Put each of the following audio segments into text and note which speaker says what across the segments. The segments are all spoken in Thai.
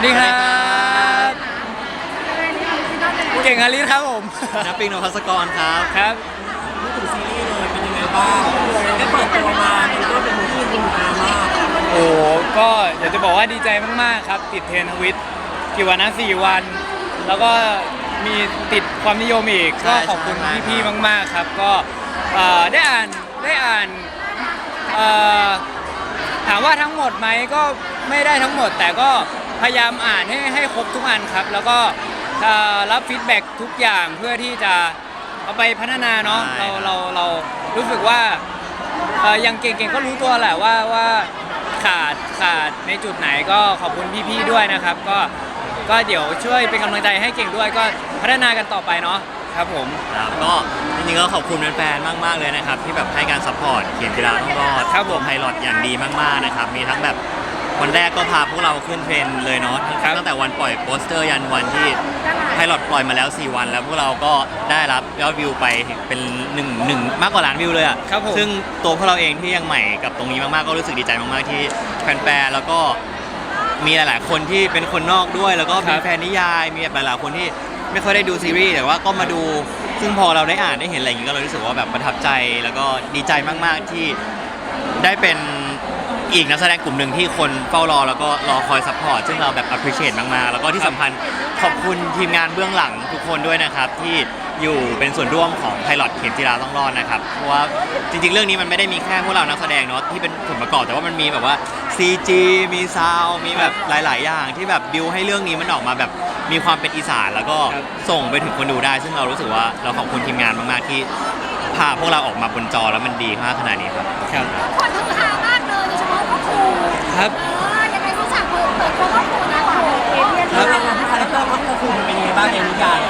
Speaker 1: วัสดีครับเก่งอาลิสครับผม
Speaker 2: นับปิงนภัสกรครับ
Speaker 1: ครับ
Speaker 3: พูดถึงซีรีส์เลยเป็นยังไงบ้างได้เปิดตัวมามันก็เป็นที่นินทามาก
Speaker 1: โอ้โหก็อยากจะบอกว่าดีใจมากๆครับ ติดเทรนด์ทวิตกี่วันนะสี่วัน แล้วก็มีติดความนิยมอีก
Speaker 2: ใช่
Speaker 1: ก็ขอบคุณ
Speaker 2: ใช่
Speaker 1: พี่
Speaker 2: ครับ
Speaker 1: ๆมาก ๆ ครับ ก็เอ่อได้อ่านได้อ่านเอ่อถามว่าทั้งหมดไหมก็ไม่ได้ทั้งหมดแต่ก็ พยายามอ่านให้ให้ครบทุกอันครับ แล้วก็เอ่อรับฟีดแบ็กทุกอย่างเพื่อที่จะเอาไปพัฒนาเนาะ
Speaker 2: ใช่
Speaker 1: เรา
Speaker 2: ครับ
Speaker 1: เราเรารู้สึกว่าเอ่ออย่างเก่งๆก็รู้ตัวแหละว่าว่าขาดขาดในจุดไหนก็ขอบคุณพี่ๆด้วยนะครับ ก็ก็เดี๋ยวช่วยเป็นกำลังใจให้เก่งด้วยก็พัฒนากันต่อไปเนาะครับผม
Speaker 2: ครับก็จริงๆก็ขอบคุณแฟนๆมาก ๆ เลยนะครับ ที่แบบให้การซัพพอร์ตเขียนกีฬาต้องรอด
Speaker 1: ครับผม
Speaker 2: ไพลอตอย่างดีมากๆนะครับ มีทั้งแบบ วันแรกก็พาพวกเราขึ้นเทรนด์เลยเนาะ
Speaker 1: ครับ
Speaker 2: ตั้งแต่วันปล่อยโปสเตอร์ยันวันที่ไพลอตปล่อยมาแล้ว 4 วัน แล้วพวกเราก็ได้รับยอดวิวไปเป็นหนึ่งหนึ่งมากกว่าล้านวิวเลยอะ
Speaker 1: ครับผม
Speaker 2: ซึ่งตัวพวกเราเองที่ยังใหม่กับตรงนี้มากๆก็รู้สึกดีใจมากๆที่แฟนๆแล้วก็มีหลายๆคนที่เป็นคนนอกด้วย แล้วก็
Speaker 1: ครั
Speaker 2: มี
Speaker 1: บ
Speaker 2: แฟนนิยายมีแบบหลายๆคนที่ไม่ค่อยได้ดูซีรีส์แต่ว่าก็มาดู ซึ่งพอเราได้อ่านได้เห็นอะไรอย่างนี้ก็เลยรู้สึกว่าแบบประทับใจแล้วก็ดีใจมากๆที่ได้เป็น อีกนักแสดงกลุ่มหนึ่งที่คนเฝ้ารอแล้วก็รอคอยซัพพอร์ตซึ่งเราแบบ appreciate มากๆ แล้วก็ที่สำคัญขอบคุณทีมงานเบื้องหลังทุกคนด้วยนะครับ ที่อยู่เป็นส่วนร่วมของไพลอตเข็มจีราต้องรอดนะครับเพราะว่าจริงๆ เรื่องนี้มันไม่ได้มีแค่พวกเรานักแสดงเนาะที่เป็นส่วนประกอบแต่ว่ามันมีแบบว่า CG มีซาวมีแบบหลาย ๆ อย่างที่แบบบิวให้เรื่องนี้มันออกมาแบบมีความเป็นอีสานแล้วก็ส่งไปถึงคนดูได้ ซึ่งเรารู้สึกว่าเราขอบคุณทีมงานมากๆที่พาพวกเราออกมาบนจอแล้วมันดีมากขนาดนี้ครับ
Speaker 1: ครับ
Speaker 4: คนฮือฮามาก
Speaker 1: ครับ
Speaker 4: เออยังไงรู้จักเปิดเปิดตัวพ่อครูนะโอ้โหเอเลี่ยน
Speaker 1: ครับ
Speaker 3: แล้วเราคาแรคเตอร์พ่อครูมันเป็นยังไงบ้างในนิยาย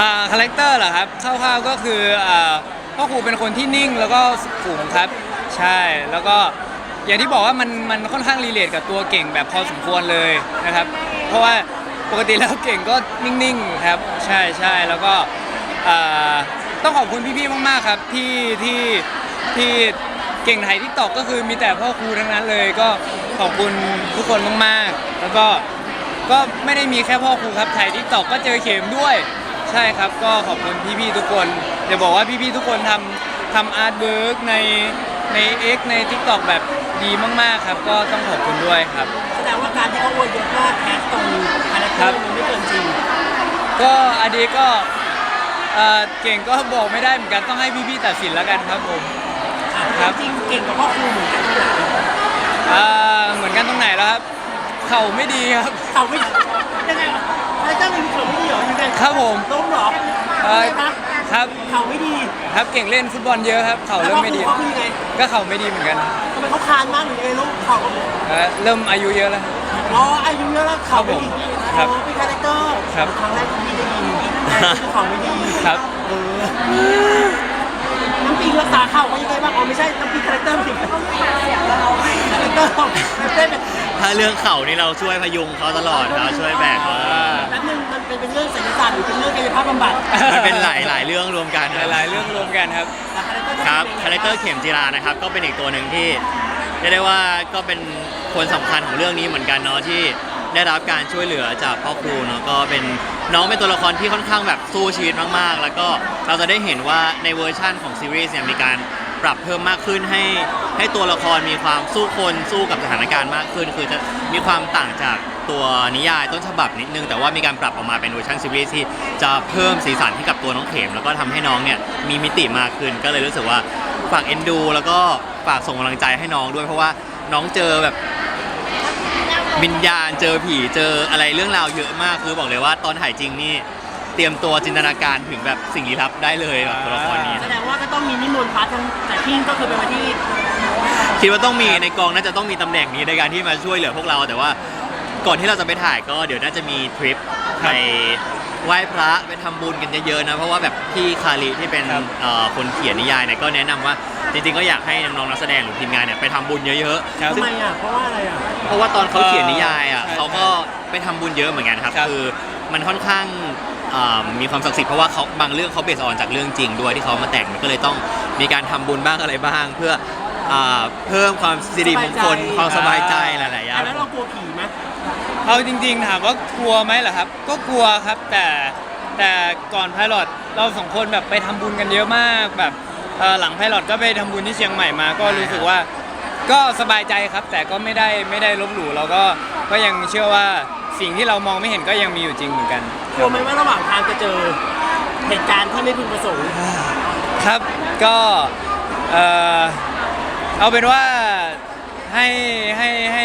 Speaker 1: อ่าคาแรคเตอร์เหรอครับคร่าวๆก็คืออ่าพ่อครูเป็นคนที่นิ่งแล้วก็สุขุมครับ ใช่แล้วก็อย่างที่บอกว่ามันมันค่อนข้างรีเลทกับตัวเก่งแบบพอสมควรเลยนะครับ เพราะว่าปกติแล้วเก่งก็นิ่งๆครับ ใช่ใช่แล้วก็อ่าต้องขอบคุณพี่ๆมากๆครับที่ที่ที่เก่งไทยทิกตอกก็คือมีแต่พ่อครูทั้งนั้นเลยก็ ขอบคุณทุกคนมากๆ แล้วก็ก็ไม่ได้มีแค่พ่อครูครับถ่ายทิกตอกก็เจอเข็มด้วย ใช่ครับ ก็ขอบคุณพี่ๆทุกคนจะบอกว่าพี่ๆทุกคนทำทำอาร์ตเวิร์กในใน X ใน t ิ k t o k แบบดีมากๆครับ ก็ต้องขอบคุณด้วยครับ
Speaker 3: แสดงว่าการที่เขาอวยยศว่าแคสตรงคาแรคเตอร์มันไม่เกินจริง
Speaker 1: ก็อันนี้ก็เอ่อเก่งก็บอกไม่ได้เหมือนกันต้องให้พี่ๆตัดสินแล้วกันครับผม
Speaker 3: อะ
Speaker 1: ครับ
Speaker 3: จริงๆเก่งกับพ่อครูเหมือนกันที่ไหน
Speaker 1: อ่าเหมือนกันตรงไหนแล้วครับ เข่าไม่ดีครับ
Speaker 3: เขาไม่ยังไงวะคาแรคเตอร์มันเขาไม่ดีเหรอยังไง
Speaker 1: ครับผม
Speaker 3: ล้มเหรอ
Speaker 1: เอ่อ
Speaker 3: ใช่ปะ
Speaker 1: ครับ
Speaker 3: เขาไม่ดี
Speaker 1: ครับเก่งเล่นฟุตบอลเยอะครับ เข่า
Speaker 3: แล้ว
Speaker 1: เริ่ม
Speaker 3: พ่อ
Speaker 1: ไม่
Speaker 3: ครู
Speaker 1: ดี
Speaker 3: เขาคือยังไง
Speaker 1: ก็เข่าไม่ดีเหมือนกัน
Speaker 3: ทำไมเขาคานมากหรือยังไงลูกเขา
Speaker 1: เอ่อเริ่มอายุเยอะแล้ว
Speaker 3: อ๋ออายุเยอะแล้วเขาไม่ดี
Speaker 1: ครับ
Speaker 3: อ๋อเป็นคาแรคเตอร์
Speaker 1: ครับ
Speaker 3: ครั้งแรกที่พี่ได้ยินแต่คือเขาไม่ดี
Speaker 1: ครับ
Speaker 3: เออ น้ำปิงรักษาเข่าเขายังไงบ้างอ๋อไม่ใช่น้ำปิงคาแรคเตอร์ผิดคาแรคเตอร์เต้น
Speaker 2: ถ้าเรื่องเข่านี่เราช่วยพยุงเขาตลอดเราช่วยแบกเขา
Speaker 3: แป๊บนึงมันเป็นเรื่องศิลปศาสตร์หรือเป็นเรื่องกายภาพบำบัด
Speaker 2: มันเป็นหลายหลายๆเรื่องรวมกัน
Speaker 1: หลายๆเรื่องรวมกันครับ
Speaker 2: ครับคาแรคเตอร์เข็มจีรานะครับก็เป็นอีกตัวหนึ่งที่เรียกได้ว่าก็เป็นคนสำคัญของเรื่องนี้เหมือนกันเนาะที่ ได้รับการช่วยเหลือจากพ่อครูเนาะก็เป็นน้องเป็นตัวละครที่ค่อนข้างแบบสู้ชีวิตมากๆ แล้วก็เราจะได้เห็นว่าในเวอร์ชั่นของซีรีส์เนี่ยมีการปรับเพิ่มมากขึ้นให้ให้ตัวละครมีความสู้คนสู้กับสถานการณ์มากขึ้น คือจะมีความต่างจากตัวนิยายต้นฉบับนิดนึง แต่ว่ามีการปรับออกมาเป็นเวอร์ชันซีรีส์ที่จะเพิ่มสีสันให้กับตัวน้องเข็ม แล้วก็ทำให้น้องเนี่ยมีมิติมากขึ้น ก็เลยรู้สึกว่าฝากเอ็นดู แล้วก็ฝากส่งกำลังใจให้น้องด้วยเพราะว่าน้องเจอแบบ วิญญาณเจอผีเจออะไรเรื่องราวเยอะมากคือบอกเลยว่าตอนถ่ายจริงนี่เตรียมตัวจินตนาการถึงแบบสิ่งลี้ลับได้เลยแบบตัวละครนี้
Speaker 3: แสดงว่าก็ต้องมีนิมนต์พระทั้งแต่ที่ก็คือเป็นวันที่
Speaker 2: คิดว่าต้องมีในกองน่าจะต้องมีตำแหน่งนี้ในการที่มาช่วยเหลือพวกเราแต่ว่าก่อนที่เราจะไปถ่ายก็เดี๋ยวน่าจะมีทริปไปไหว้พระไปทำบุญกันเยอะๆนะเพราะว่าแบบพี่คาริที่เป็น
Speaker 1: ครับ
Speaker 2: เอ่อคนเขียนนิยายเนี่ยก็แนะนำว่า จริงๆก็อยากให้น้องๆนักแสดงหรือทีมงานเนี่ยไปทำบุญเยอะ
Speaker 1: ครับ
Speaker 3: ทำไมอะ เพราะว่าอะไรอะ
Speaker 2: ๆเพราะว่าตอนเขาเขียนนิยายอะ
Speaker 1: ใช่
Speaker 2: เขาก็ไปทำบุญเยอะเหมือนกันครับ
Speaker 1: ครับ
Speaker 2: คือมันค่อนข้างเอ่อมีความศักดิ์สิทธิ์เพราะว่าเขาบางเรื่องเขาเบสออนจากเรื่องจริงด้วยที่เขามาแต่งมันก็เลยต้องมีการทำบุญบ้างอะไรบ้าง เพื่ออ่าเพิ่มความสิริมงคลความสบายใจหลายๆอย่าง
Speaker 3: แล้วเรากลัวผีไหม
Speaker 1: เอาจริงๆถามว่ากลัวไหมเหรอครับ ก็กลัวครับแต่แต่ก่อนไพลอตเราสองคนแบบไปทำบุญกันเยอะมากแบบ เอ่อหลังไพลอตก็ไปทำบุญที่เชียงใหม่มาก็รู้สึกว่า ก็สบายใจครับ แต่ก็ไม่ได้ไม่ได้ลบหลู่เราก็ก็ยังเชื่อว่าสิ่งที่เรามองไม่เห็นก็ยังมีอยู่จริงเหมือนกัน
Speaker 3: กลัวไหมว่าระหว่างทางจะเจอเหตุการณ์ที่ไม่พึงประสงค์
Speaker 1: ครับก็เอ่อเอาเป็นว่าให้ให้ให้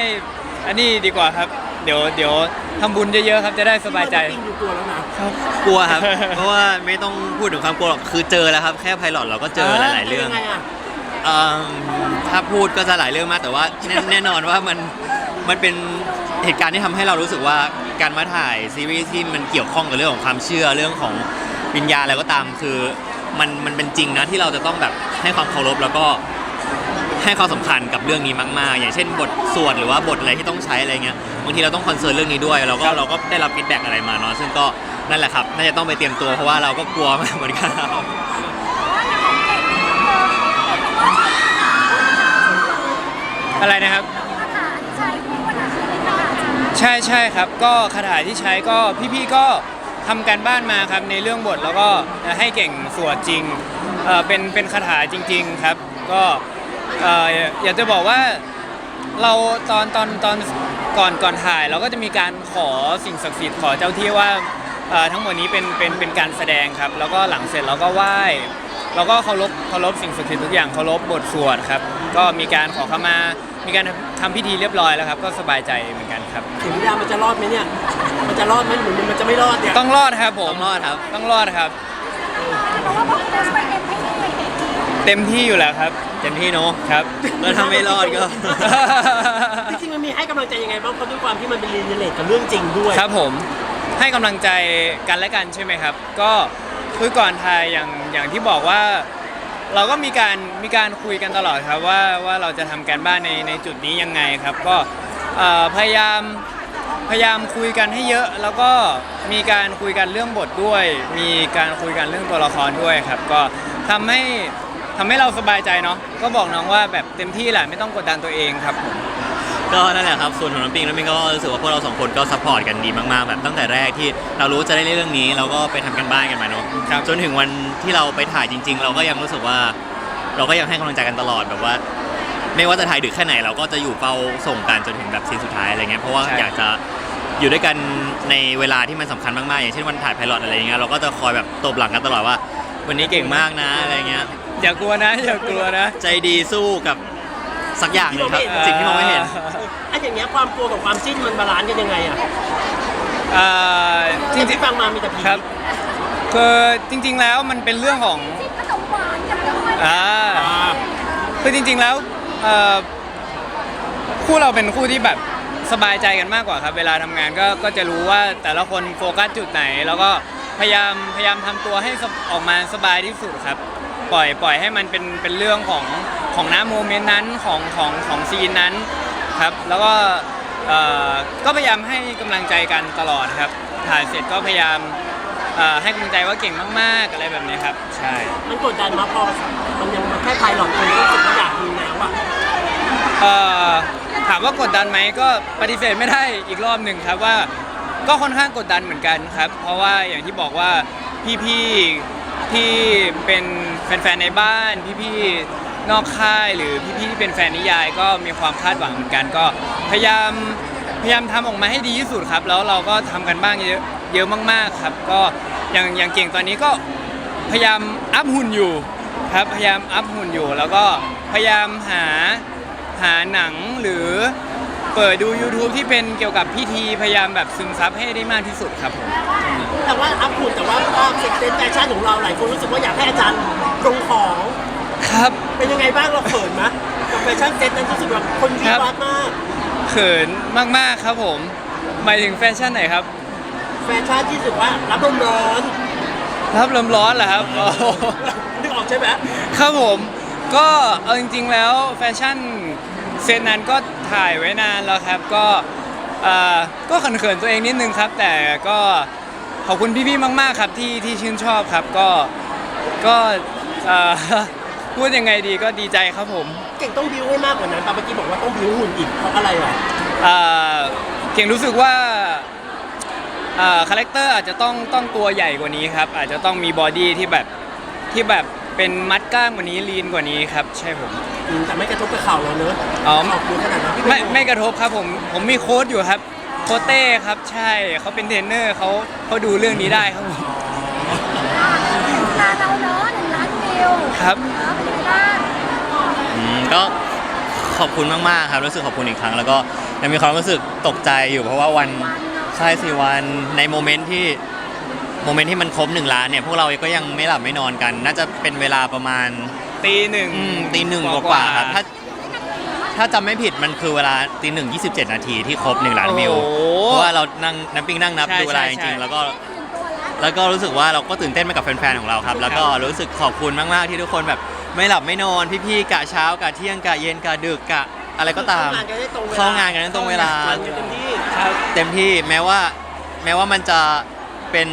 Speaker 1: อันนี้ดีกว่าครับ เดี๋ยวเดี๋ยวทำบุญเยอะๆครับจะได้สบายใจ
Speaker 3: น้ำปิงดูกลัวแล้วนะ
Speaker 2: กลัวครับ เพราะว่าไม่ต้องพูดถึงความกลัวหรอกคือเจอแล้วครับ แค่ไพลอตเราก็เจอหลาย ๆ เรื่อง
Speaker 3: ยังไงอะ
Speaker 2: เอิ่มถ้าพูดก็จะหลายเรื่องมากแต่ว่าแน่แน่นอนว่ามันมันเป็นเหตุการณ์ที่ทำให้เรารู้สึกว่าการมาถ่ายซีรีส์ที่มันเกี่ยวข้องกับเรื่องของความเชื่อเรื่องของวิญญาณอะไรก็ตามคือมันมันเป็นจริงนะที่เราจะต้องแบบให้ความเคารพแล้วก็ ให้ความสำคัญกับเรื่องนี้มากๆ อย่างเช่นบทสวดหรือว่าบทอะไรที่ต้องใช้อะไรเงี้ยบางทีเราต้องคอนเซิร์นเรื่องนี้ด้วยเราก็เราก็ได้รับฟีดแบ็กอะไรมาเนาะซึ่งก็นั่นแหละครับน่าจะต้องไปเตรียมตัวเพราะว่าเราก็กลัวมากเหมือนกันครับ
Speaker 1: อะไรนะครับ ใช่ใช่ครับ ก็คาถาที่ใช้ก็พี่ๆก็ทำการบ้านมาครับในเรื่องบทแล้วก็ให้เก่งสวดจริงเอ่อเป็นเป็นคาถาจริง ๆครับ ก็ เอ่ออยากจะบอกว่าเราตอนตอนตอนก่อนก่อนถ่ายเราก็จะมีการขอสิ่งศักดิ์สิทธิ์ขอเจ้าที่ว่าเอ่อทั้งหมดนี้เป็นเป็นเป็นการแสดงครับ แล้วก็หลังเสร็จเราก็ไหว้เราก็เคารพเคารพสิ่งศักดิ์สิทธิ์ทุกอย่างเคารพบทสวดครับ ก็มีการขอขมา มีการทำพิธีเรียบร้อยแล้วครับ ก็สบายใจเหมือนกันครับ
Speaker 3: เข็มวิญญาณมันจะรอดไหมเนี่ย มันจะรอดไหมหรือมันจะไม่รอดเนี่ย
Speaker 1: ต้องรอดครับผม
Speaker 2: ต้องรอดครับ
Speaker 1: ต้องรอดครับเต็มที่อยู่แล้วครับ
Speaker 2: เต็มที่เนาะ
Speaker 1: ครับ
Speaker 2: แล้วถ้าไม่รอดก็
Speaker 3: จริงๆมันมีให้กำลังใจยังไงบ้างเพราะด้วยความที่มันเป็นรีเลทกับเรื่องจริงด้วย
Speaker 1: ครับผมให้กำลังใจกันและกันใช่ไหมครับ ก็คือก่อนถ่ายอย่างอย่างที่บอกว่า เราก็มีการมีการคุยกันตลอดครับว่าว่าเราจะทำการบ้านในในจุดนี้ยังไงครับ ก็เอ่อพยายามพยายามคุยกันให้เยอะ แล้วก็มีการคุยกันเรื่องบทด้วย มีการคุยกันเรื่องตัวละครด้วยครับ ก็ทำให้ ทำให้เราสบายใจเนาะก็บอกน้องว่าแบบเต็มที่แหละไม่ต้องกดดันตัวเองครับผม
Speaker 2: ก็นั่นแหละครับส่วนของน้ำปิงน้ำปิงก็รู้สึกว่าพวกเราสองคนก็ซัพพอร์ตกันดีมากๆแบบตั้งแต่แรกที่เรารู้จะได้เล่นเรื่องนี้เราก็ไปทำกันบ้านกันมาเนาะ
Speaker 1: ครับ
Speaker 2: จนถึงวันที่เราไปถ่ายจริง ๆ เราก็ยังรู้สึกว่า เราก็ยังให้กำลังใจกันตลอดแบบว่า ไม่ว่าจะถ่ายดึกแค่ไหนเราก็จะอยู่เฝ้าส่งกันจนถึงแบบซีนสุดท้ายอะไรเงี้ยเพราะว่า
Speaker 1: ใช่
Speaker 2: อยากจะอยู่ด้วยกันในเวลาที่มันสำคัญมากๆอย่างเช่นวันถ่ายไพลอตอะไรเงี้ยเราก็จะคอยแบบตบหลังกันตลอดว่า วันนี้เก่งมากนะอะไรเงี้ย
Speaker 1: อย่ากลัวนะ อย่ากลัวนะ
Speaker 2: ใจดีสู้กับสักอย่างหนึ่งครับสิ่งที่มองไม่เห็น
Speaker 3: ไอ้อย่างเงี้ยความกลัวกับความจิ้นมันบาลานซ์กันยังไงอะ
Speaker 1: เอ่อจ
Speaker 3: ที่
Speaker 1: ริง
Speaker 3: ที่ฟังมามีแต่ผี
Speaker 1: ๆครับคือจริง ๆแล้วมันเป็นเรื่องของ
Speaker 4: ขนมหวานกับน้ำมัน
Speaker 1: อ่า
Speaker 3: อ่า
Speaker 1: คือจริง ๆแล้วเอ่อคู่เราเป็นคู่ที่แบบสบายใจกันมากกว่าครับ เวลาทำงานก็ก็จะรู้ว่าแต่ละคนโฟกัสจุดไหน แล้วก็ พยายามพยายามทำตัวให้สบออกมาสบายที่สุดครับ ปล่อยปล่อยให้มันเป็นเป็นเรื่องของของน้ำโมเมนต์นั้นของของของซีนนั้นครับ แล้วก็เอ่อก็พยายามให้กำลังใจกันตลอดครับถ่ายเสร็จก็พยายามเอ่อให้กำลังใจว่าเก่งมากๆอะไรแบบนี้ครับ ใช่
Speaker 3: มันกดดันมาพอมันยังมาแค่ไพลอตเองก็รู้สึกว่าอยากดูแล้วอะ
Speaker 1: เอ่อถามว่ากดดันไหมก็ปฏิเสธไม่ได้อีกรอบหนึ่งครับว่า ก็ค่อนข้างกดดันเหมือนกันครับ เพราะว่าอย่างที่บอกว่าพี่ๆที่เป็นแฟนๆในบ้าน พี่ๆนอกค่ายหรือพี่ๆที่เป็นแฟนนิยายก็มีความคาดหวังเหมือนกัน ก็พยายามพยายามทำออกมาให้ดีที่สุดครับ แล้วเราก็ทำกันบ้างเยอะเยอะมากๆครับ ก็อย่างอย่างเก่งตอนนี้ก็พยายามอัพหุ่นอยู่ครับพยายามอัพหุ่นอยู่ แล้วก็พยายามหาหาหนังหรือ เปิดดู YouTube ที่เป็นเกี่ยวกับพิธีพยายามแบบซึมซับให้ได้มากที่สุดครับผม
Speaker 3: แต่ว่าอัพหุ่นแต่ว่าก็เซ็กเซนแฟชั่นของเราหลายคนรู้สึกว่าอยากให้อาจารย์ลงของ
Speaker 1: ครับ
Speaker 3: เป็นยังไงบ้างเราเขินไหมกับแฟชั่นเซ็ตนั้นรู้สึกแบบคนวิวัฒน์มาก
Speaker 1: เขินมากๆครับผมหมายถึงแฟชั่นไหนครับ
Speaker 3: แฟชั่นที่รู้สึกว่ารับลมร้อน
Speaker 1: รับลมร้อนเหรอครับโอ้โห
Speaker 3: นึกออกใช่ไหม
Speaker 1: ครับผมก็เอาจริงๆแล้วแฟชั่นเซตนั้นก็ ถ่ายไว้นานแล้วครับก็เอ่อก็เขินๆตัวเองนิดนึงครับ แต่ก็ขอบคุณพี่ๆมาก ๆครับที่ที่ชื่นชอบครับก็ก็เอ่อ พูดยังไงดีก็ดีใจครับผม
Speaker 3: เก่งต้องบิวให้มากกว่านั้นปาเมื่อกี้บอกว่าต้องบิวหุ่นอีกเพราะอะไรอะ
Speaker 1: เอ่อเก่งรู้สึกว่าเอ่อคาแรคเตอร์อาจจะต้องต้องตัวใหญ่กว่านี้ครับ อาจจะต้องมีบอดี้ที่แบบที่แบบเป็นมัดกล้ามกว่านี้ลีนกว่านี้ครับ ใช่ผม
Speaker 3: อืม แต่ไม่กระทบกับเข่าเราเนอะ
Speaker 1: อ๋อ
Speaker 3: ขอบคุณขนาดนั้นพี่
Speaker 1: ไม่
Speaker 3: เป็นห่วง
Speaker 1: ไม่กระทบครับผมผมมีโค้ดอยู่ครับ โค้ดเต้ครับใช่เขาเป็นเทรนเนอร์เขาเขาดูเรื่องนี้ได้ครับผม
Speaker 4: ลาเราเนอะหนึ่งล้านวิว
Speaker 1: ครับ
Speaker 4: เนอะเป็นไงบ้าง
Speaker 2: อืมก็ขอบคุณมากๆครับรู้สึกขอบคุณอีกครั้ง แล้วก็ยังมีความรู้สึกตกใจอยู่เพราะว่าวัน
Speaker 4: วันเนอะ
Speaker 2: ใช่สี่วันในโมเมนต์ที่โมเมนต์ที่มันครบหนึ่งล้านเนี่ยพวกเราก็ยังไม่หลับไม่นอนกัน น่าจะเป็นเวลาประมาณ
Speaker 1: ตีหนึ่ง
Speaker 2: อืมตีหนึ่งกว่าๆครับถ้าถ้าจำไม่ผิดมันคือเวลาตีหนึ่งยี่สิบเจ็ดนาทีที่ครบหนึ่งล้านวิว
Speaker 1: โอ้โห
Speaker 2: เพราะว่าเรานั่งน้ำปิงนั่งนับ
Speaker 1: ใช่
Speaker 2: ดูเวลา
Speaker 1: ใช่
Speaker 2: จ
Speaker 1: ใช่
Speaker 2: ริงๆแล้วก็
Speaker 4: ถึงตัวแล้ว
Speaker 2: แล้วก็รู้สึกว่าเราก็ตื่นเต้นไปกับแฟนๆของเราครับ แล้วก็รู้สึกขอบคุณมากๆที่ทุกคนแบบไม่หลับไม่นอนพี่ๆกะเช้ากะเที่ยงกะเย็นกะดึกกะอะไรก็ตาม
Speaker 3: เข้างานกันได้ตรงเวลา
Speaker 2: เข้างานกันได้ตรงเวลา
Speaker 3: ทำงนกันเต็มที่
Speaker 1: ครับ
Speaker 2: เต็มที่แม้ว่าแม้ว่ามันจะเป็น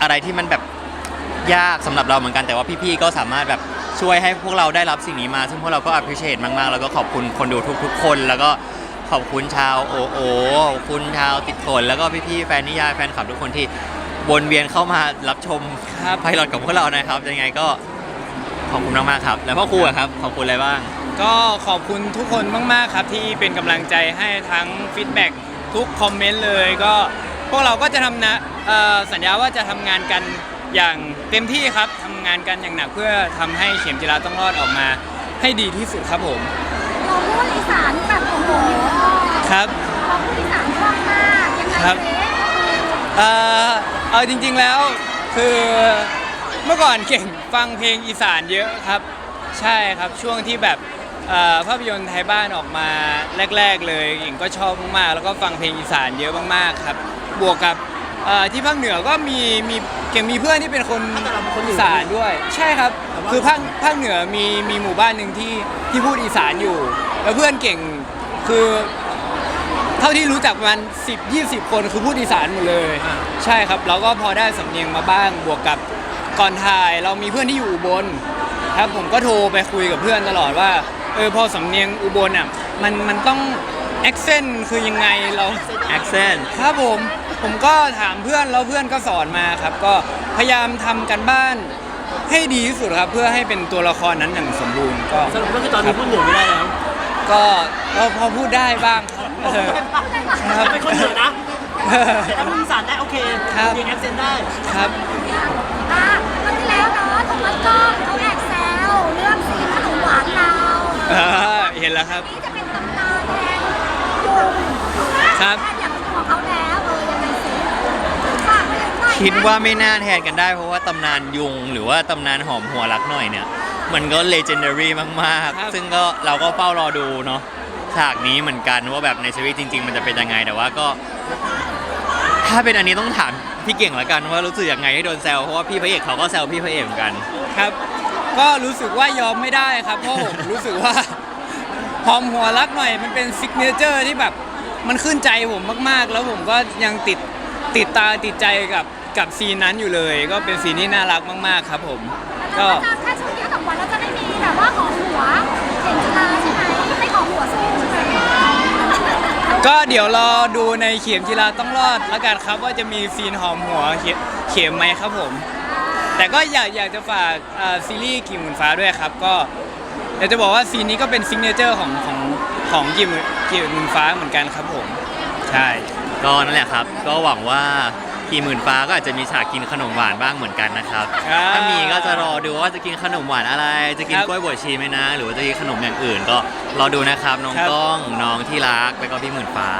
Speaker 2: อะไรที่มันแบบยากสำหรับเราเหมือนกันแต่ว่าพี่ๆก็สามารถแบบ ช่วยให้พวกเราได้รับสิ่งนี้มา ซึ่งพวกเราก็ appreciate มากๆ แล้วก็ขอบคุณคนดูทุก ๆ คน แล้วก็ขอบคุณชาวโอโอขอบคุณชาวติดฝนแล้วก็พี่ๆแฟนนิยายแฟนคลับทุกคนที่วนเวียนเข้ามารับชม
Speaker 1: ครับ
Speaker 2: ไพลอตกับพวกเรานะครับยังไงก็ขอบคุณมากๆครับ แล้วพ่อครูอะครับขอบคุณอะไรบ้าง
Speaker 1: ก็ขอบคุณทุกคนมาก ๆ ครับที่เป็นกำลังใจให้ทั้งฟีดแบ็กทุกคอมเมนต์เลยก็พวกเราก็จะทำนะเอ่อสัญญาว่าจะทำงานกัน อย่างเต็มที่ครับทำงานกันอย่างหนักเพื่อทำให้เข็มจิราต้องรอดออกมา ให้ดีที่สุดครับผม
Speaker 4: เราพูดอีสานแบบโอ้โห
Speaker 1: ครับ
Speaker 4: เราพูดอีสานคล่องมากยังไง
Speaker 1: ครับ
Speaker 4: เจ๊
Speaker 1: เอ่อเอาจริงๆแล้วคือเมื่อก่อนเก่งฟังเพลงอีสานเยอะครับ ใช่ครับช่วงที่แบบเอ่อภาพยนตร์ไทยบ้านออกมาแรก ๆ เลยเก่งก็ชอบมากๆแล้วก็ฟังเพลงอีสานเยอะมากๆครับ บวกกับ เอ่อที่ภาคเหนือก็มีมีเก่งมีเพื่อนที่เป็นคน
Speaker 3: แต่เราเป็นคนเหนือ
Speaker 1: อีสานด้วย ใช่ครับ
Speaker 3: แต่ว่า
Speaker 1: คือภาคภาคเหนือมีมีหมู่บ้านหนึ่งที่ที่พูดอีสานอยู่ แล้วเพื่อนเก่งคือ เท่าที่รู้จักประมาณ10 20 คนคือพูดอีสานหมดเลย
Speaker 3: อ่า
Speaker 1: ใช่ครับเราก็พอได้สำเนียงมาบ้างบวกกับก่อนถ่ายเรามีเพื่อนที่อยู่อุบลครับผมก็โทรไปคุยกับเพื่อนตลอดว่าเออพอสำเนียงอุบลอะมันมันต้อง accent คือยังไงเรา
Speaker 2: accent
Speaker 1: ครับผม ผมก็ถามเพื่อนแล้วเพื่อนก็สอนมาครับ ก็พยายามทำกันบ้านให้ดีที่สุดครับเพื่อให้เป็นตัวละครนั้นอย่างสมบูรณ์ก็
Speaker 3: สรุปก็คือตอนนี้พูดเหนือไม่ได้แล้ว
Speaker 1: ก็ก็พอพูดได้บ้างครับเออครับ
Speaker 3: เป็นคนเหนือนะแต่ถ้าพูดอีสานได้โอเค
Speaker 1: ครับ
Speaker 3: ยังแอคเซนต์ได้
Speaker 1: ครับ
Speaker 4: อะครั้งที่แล้วเนาะโทมัสก็เขาแอบแซวเรื่องซีนขนมหวานเรา
Speaker 1: เออเห็นแล้วครับ
Speaker 4: นี่จะเป็นตำนานแทนยุง
Speaker 1: ครับ
Speaker 4: แทนอย่างของเขาแล้ว
Speaker 2: คิดว่าไม่น่าแทนกันได้ เพราะว่าตำนานยุง หรือว่าตำนานหอมหัวรักหน่อยเนี่ย มันก็เลเจนดารีมาก
Speaker 1: ครับ
Speaker 2: ๆ ซึ่งก็เราก็เฝ้ารอดูเนาะฉากนี้เหมือนกันว่าแบบในชีวิตจริง ๆ มันจะเป็นยังไงแต่ว่าก็ ถ้าเป็นอันนี้ต้องถามพี่เก่งละกันว่ารู้สึกยังไงที่โดนแซวเพราะว่าพี่พระเอกเขาก็แซวพี่พระเอกเหมือนกัน
Speaker 1: ครับ ก็รู้สึกว่ายอมไม่ได้ครับ เพราะผม รู้สึกว่าหอมหัวรักหน่อยมันเป็นซิกเนเจอร์ที่แบบ มันขึ้นใจผมมากๆ แล้วผมก็ยังติดติดตาติดใจกับ กับซีนนั้นอยู่เลย ก็เป็นซีนที่น่ารักมาก ๆ ครับผม ก็
Speaker 4: แล้วจะแค่ช่วงนี้กับวันเราจะไม่มีแบบว่าหอมหัวเห็นจุฬาใช่ไหมไม่หอมหัวสู้ใช่ไหม
Speaker 1: ก็เดี๋ยวรอดูในเข็มจีราต้องรอดแล้วกันครับว่าจะมีซีนหอมหัวเข็มเข็มไหมครับผม แต่ก็อยากอยากจะฝากอ่าซีรีส์กิ่งหมื่นฟ้าด้วยครับ ก็อยากจะบอกว่าซีนนี้ก็เป็นซิกเนเจอร์ของของของกิ่งหมื่นกิ่งหมื่นฟ้าเหมือนกันครับผม ใช่
Speaker 2: ก็นั่นแหละครับ ก็หวังว่า พี่หมื่นฟ้าก็อาจจะมีฉากกินขนมหวานบ้างเหมือนกันนะครับ
Speaker 1: ครับ
Speaker 2: ถ้ามีก็จะรอดูว่าจะกินขนมหวานอะไร จะกิน
Speaker 1: ครับ
Speaker 2: กล้วยบวชชีไหมนะ หรือว่าจะกินขนมอย่างอื่น ก็รอดูนะครับน้อง
Speaker 1: ครับ
Speaker 2: ก้องน้องที่รักแล้วก็พี่หมื่นฟ้า